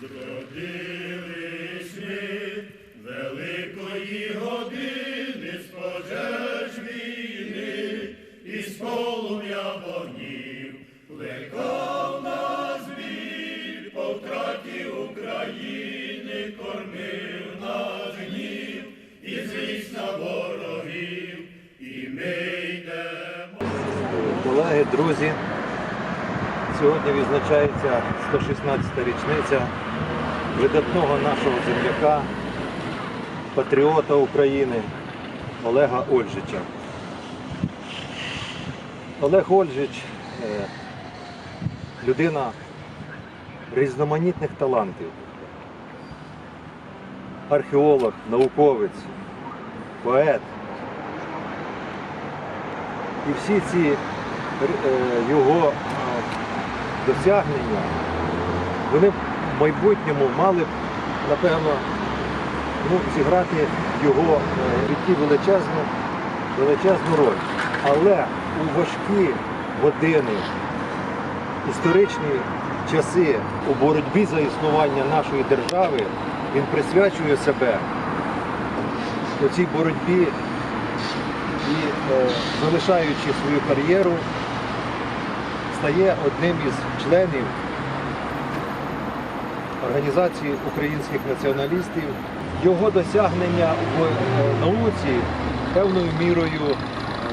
Зродились ми великої години з пожеж полум'я вогнів плекав нас біль по України, кормив нас гнів і злість ворогів, і ми йдемо. Колеги, друзі, сьогодні відзначається 116-та річниця видатного нашого земляка, патріота України Олега Ольжича. Олег Ольжич е, людина різноманітних талантів, археолог, науковець, поет. І всі ці е, його досягнення, вони в майбутньому мали б, напевно, ну, зіграти в його е, житті величезну, величезну роль. Але у важкі години, історичні часи у боротьбі за існування нашої держави він присвячує себе у цій боротьбі і е, залишаючи свою кар'єру, стає одним із членів Організації українських націоналістів. Його досягнення в е, науці певною мірою е,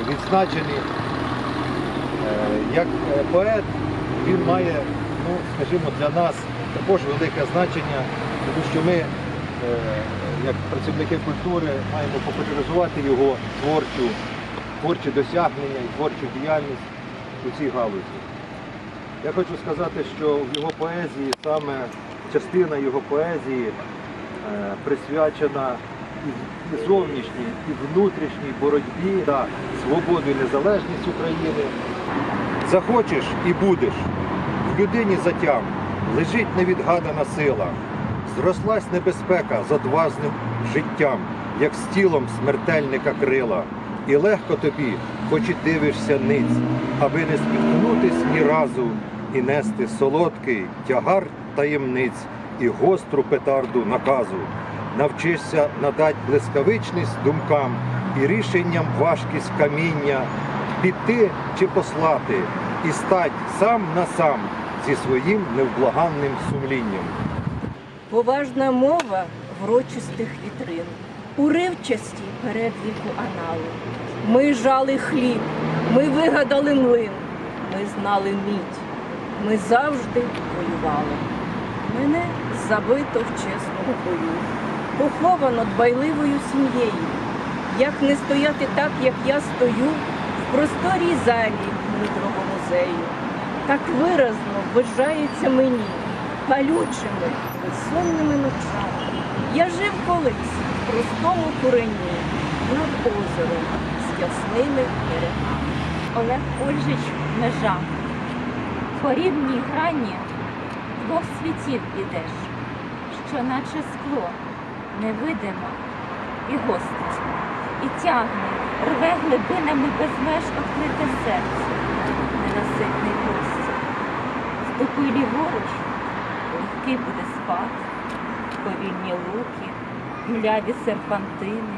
відзначені. Е, Як поет він має, ну, скажімо, для нас також велике значення, тому що ми, як працівники культури, маємо популяризувати його творчу, творчі досягнення і творчу діяльність у цій галузі. Я хочу сказати, що в його поезії саме частина його поезії е, присвячена і зовнішній, і внутрішній боротьбі за свободу і незалежність України. Захочеш і будеш. В людині затям лежить невідгадана сила. Зрослась небезпека з одважним життям, як з тілом смертельника крила. І легко тобі, хоч і дивишся ниць, аби не спіткнутись ні разу і нести солодкий тягар таємниць і гостру петарду наказу. Навчишся надать блискавичність думкам і рішенням важкість каміння, піти чи послати, і стать сам на сам зі своїм невблаганним сумлінням. Поважна мова врочистих вітрин, уривчасті передвіку аналу. Ми жали хліб, ми вигадали млин, ми знали мідь, ми завжди воювали. Мене забито в чесному бою, поховано дбайливою сім'єю. Як не стояти так, як я стою в просторій залі мудрого музею, так виразно вважається мені палючими, безсонними ночами. Я жив колись простому курені над озером з ясними берегами. Олег Ольжич межа. По рівній грані двох світів ідеш, що наче скло невидимо і гостить, і тягне, рве глибинами без меж відкрите серце, ненаситний гость. Ступи ліворуч, легкий буде спад, повільні луки, мляві серпантини.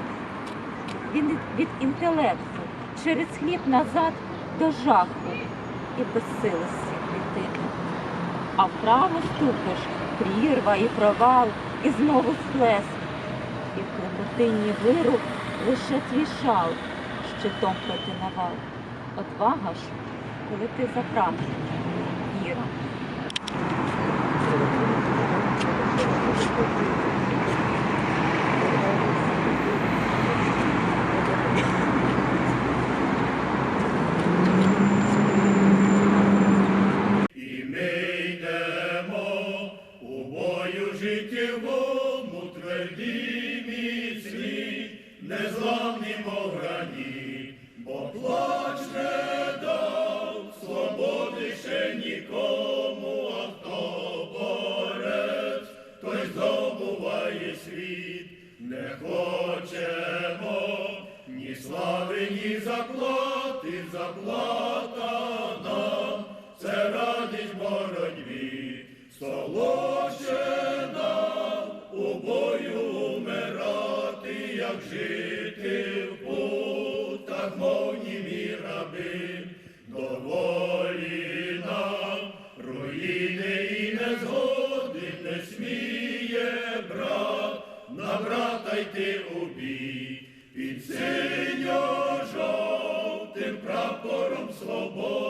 Він від інтелекту через хліб назад до жаху і безсилості клітини. А вправо ступиш прірва і провал, і знову сплеск. І в клопотинні виру лише твій шал щитом проти навал. Отвага ж, коли ти запрагнеш, віра. І ми йдемо у бою життєвому, тверді міцні, незламні мов грані, бо плач жити в путах, мов німі раби, доволі нам руїни і незгоди не сміє брат, на брата йти у бій, під синьо-жовтим прапором свободи.